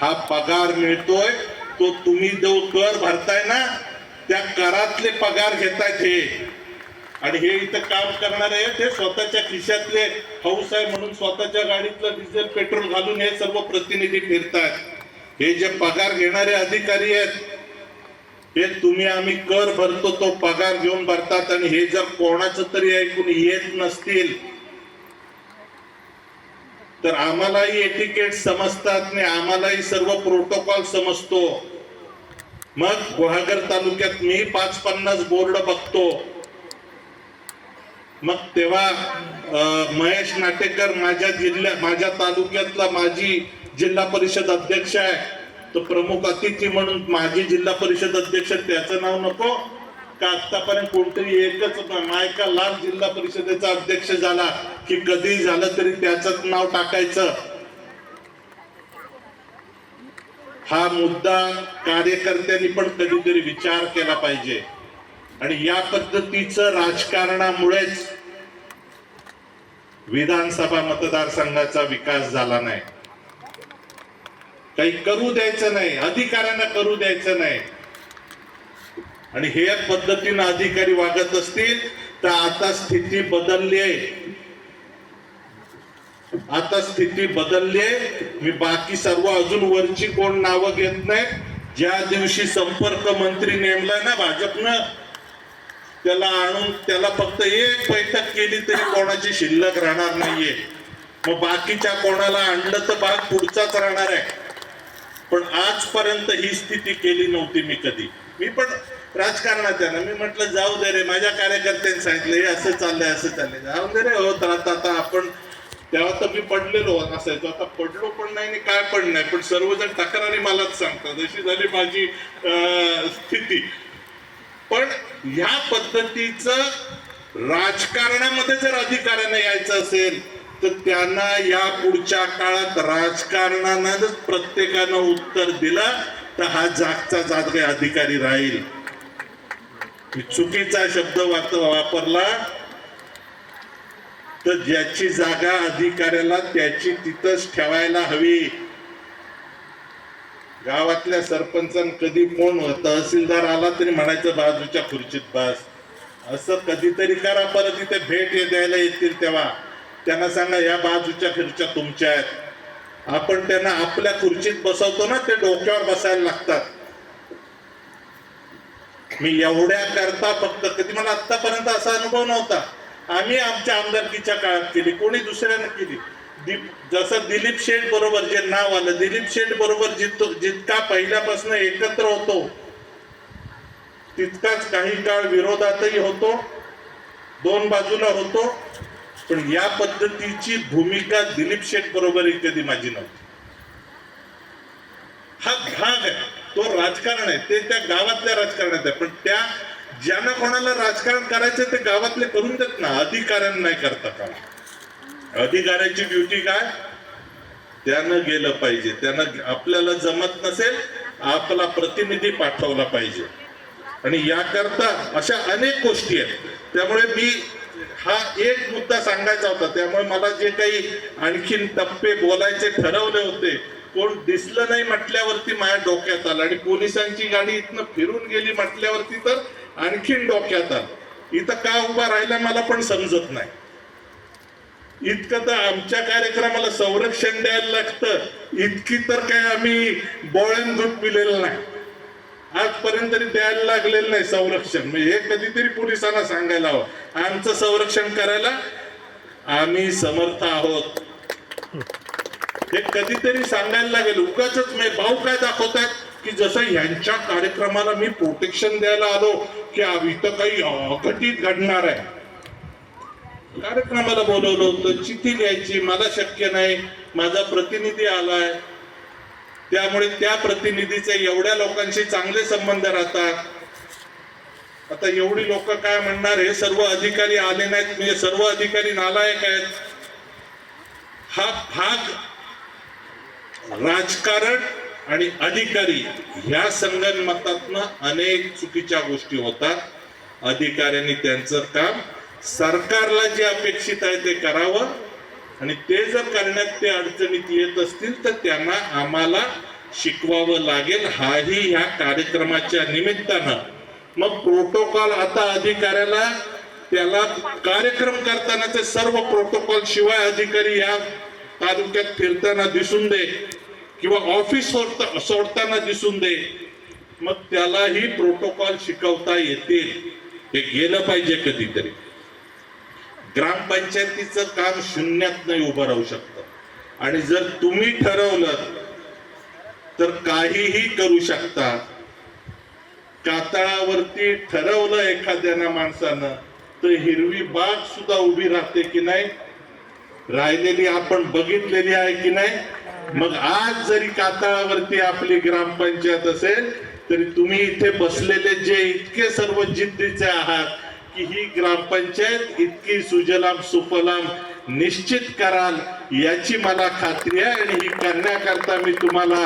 हा पगार मिळतोय तो तुम्ही जो कर भरताय ना त्या करातले पगार घेतायत हे आणि हे इथं काम करणारे आहेत, हे स्वतःच्या खिशातले हौस आहे म्हणून स्वतःच्या गाडीतलं डिझेल पेट्रोल घालून हे सर्व प्रतिनिधी फिरतात हे जे पगार घेणारे अधिकारी आहेत हे तुम्ही आम्ही कर भरतो तो पगार घेऊन भरतात आणि हे जर कोणाचं तरी ऐकून येत नसतील तर आम्हालाही एटिकेट समजतात आणि आम्हालाही सर्व प्रोटोकॉल समजतो. मग गुहागर तालुक्यात मी पाच पन्नास बोर्ड बघतो. मग तेव्हा महेश नाटेकर माझ्या जिल्ह्या माझ्या तालुक्यातला माझी जिल्हा परिषद अध्यक्ष आहे. तो प्रमुख अतिथी म्हणून माझी जिल्हा परिषद अध्यक्ष त्याचं नाव नको. का आतापर्यंत कोणतरी एकच मायका लाल जिल्हा परिषदेचा अध्यक्ष झाला. की कधी झालं तरी त्याच नाव टाकायचं. हा मुद्दा कार्यकर्त्यांनी पण कधीतरी विचार केला पाहिजे. आणि या पद्धतीचं राजकारणामुळेच विधानसभा मतदारसंघाचा विकास झाला नाही. काही करू द्यायचं नाही अधिकाऱ्यांना करू द्यायचं नाही. आणि हे पद्धतीनं अधिकारी वागत असतील तर आता स्थिती बदलली आहे. आता स्थिती बदलली आहे. मी बाकी सर्व अजून वरची कोण नावं घेत नाही ज्या दिवशी संपर्क मंत्री नेमलाय ना भाजपनं त्याला आणून त्याला फक्त एक बैठक केली तरी कोणाची शिल्लक राहणार नाहीये. मग बाकीच्या कोणाला आणलं तर भाग पुढचाच राहणार आहे. पण आजपर्यंत ही स्थिती केली नव्हती मी कधी. मी पण राजकारणात आहे ना मी म्हटलं जाऊ दे रे माझ्या कार्यकर्त्यांनी सांगितलं हे असं चाललंय असं चाललंय. जाऊ दे रे हो तर आता आता आपण तेव्हा तर मी पडलेलो असायचो आता पडलो पण नाही आणि काय पण नाही. पण सर्वजण तक्रारी मलाच सांगतात. अशी झाली माझी अं, स्थिती. पण ह्या पद्धतीचं राजकारणामध्ये जर अधिकाऱ्यांना यायचं असेल तर त्यांना या पुढच्या काळात राजकारणानंच प्रत्येकानं उत्तर दिलं तर हा जागचा जागे अधिकारी राहील. चुकीचा शब्द वापरला. तर ज्याची जागा अधिकाऱ्याला त्याची तिथंच ठेवायला हवी. गावातल्या सरपंचान कधी कोण तहसीलदार आला तरी म्हणायचं बाजूच्या खुर्चीत बस. असं कधीतरी करा परत इथे भेट ये द्यायला येतील तेव्हा. त्यांना सांगा या बाजूच्या खुर्च्या तुमच्या आहेत. आपण त्यांना आपल्या खुर्चीत बसवतो ना ते डोक्यावर बसायला लागतात. मी एवढ्या करता फक्त कधी मला आतापर्यंत असा अनुभव नव्हता. आम्ही आमच्या आमदारकीच्या काळात केली कोणी दुसऱ्यानं केली. दीप जसं दिलीप शेठ बरोबर जे नाव आलं दिलीप शेठ बरोबर जितो जितका पहिल्यापासून एकत्र होतो तितकाच काही काळ विरोधातही होतो दोन बाजूला होतो पण या पद्धतीची भूमिका दिलीप शेठ बरोबर कधी माझी नव्हती. हा भाग आहे तो राजकारण आहे ते त्या गावातल्या राजकारणात आहे पण त्या ज्यांना कोणाला राजकारण करायचं ते गावातले करून देत ना अधिकाऱ्यांना नाही करता का अधिकाऱ्याची ड्युटी काय? त्यानं गेलं पाहिजे. त्यानं आपल्याला जमत नसेल आपला प्रतिनिधी पाठवला पाहिजे. आणि याकरता अशा अनेक गोष्टी आहेत. त्यामुळे मी हा एक मुद्दा सांगायचा होता. त्यामुळे मला जे काही आणखीन टप्पे बोलायचे ठरवले होते कोण दिसलं नाही म्हटल्यावरती माझ्या डोक्यात आलं. आणि पोलिसांची गाडी इथनं फिरून गेली म्हटल्यावरती तर आणखीन डोक्यात आलं. इथं का उभा राहिला मला पण समजत नाही. इतकं तर आमच्या कार्यक्रमाला संरक्षण द्यायला लागतं. इतकी तर काय आम्ही बोळ्यान दूध पिलेलं नाही. आजपर्यंत तरी द्यायला लागलेलं नाही संरक्षण. म्हणजे हे कधीतरी पोलिसांना सांगायला हवं. आमचं संरक्षण करायला आम्ही समर्थ आहोत. हे कधीतरी सांगायला लागेल. उगाच मी भाऊ काय दाखवतात? की जसं यांच्या कार्यक्रमाला मी प्रोटेक्शन द्यायला आलो की इथं काही अघटित घडणार आहे. कार्यक्रमाला बोलवलं होतं चिठ्ठी लिहायची मला शक्य नाही माझा प्रतिनिधी आलाय. त्यामुळे त्या प्रतिनिधीचे एवढ्या लोकांशी चांगले संबंध राहतात. आता एवढी लोक काय म्हणणार हे सर्व अधिकारी आले नाहीत म्हणजे सर्व अधिकारी नालायक आहेत. हा भाग राजकारण आणि अधिकारी ह्या संगणमतातनं अनेक चुकीच्या गोष्टी होतात. अधिकाऱ्यांनी त्यांचं काम सरकारला जे अपेक्षित आहे ते करावं. आणि ते जर करण्यात ते अडचणीत येत असतील तर त्यांना आम्हाला शिकवावं लागेल. हाही ह्या कार्यक्रमाच्या निमित्तानं. मग प्रोटोकॉल आता अधिकाऱ्याला त्याला कार्यक्रम करतानाचे सर्व प्रोटोकॉल शिवाय अधिकारी या तालुक्यात फिरताना दिसून दे किंवा ऑफिस सोडता सोडताना दिसून दे. मग त्यालाही प्रोटोकॉल शिकवता येतील. हे गेलं पाहिजे कधीतरी. ग्रामपंचायतीचं काम शून्यात नाही उभं राहू शकतं. आणि जर तुम्ही ठरवलं तर काहीही करू शकता. कातळावरती ठरवलं एखाद्याना माणसानं तर हिरवी बाग सुद्धा उभी राहते की नाही? राहिलेली आपण बघितलेली आहे की नाही? मग आज जरी कातळावरती आपली ग्रामपंचायत असेल तरी तुम्ही इथे बसलेले जे इतके सर्व जिद्दीचे आहात की ही ग्रामपंचायत इतकी सुजलाम सुफलाम निश्चित कराल याची मला खात्री आहे आणि ही करण्याकरता मी तुम्हाला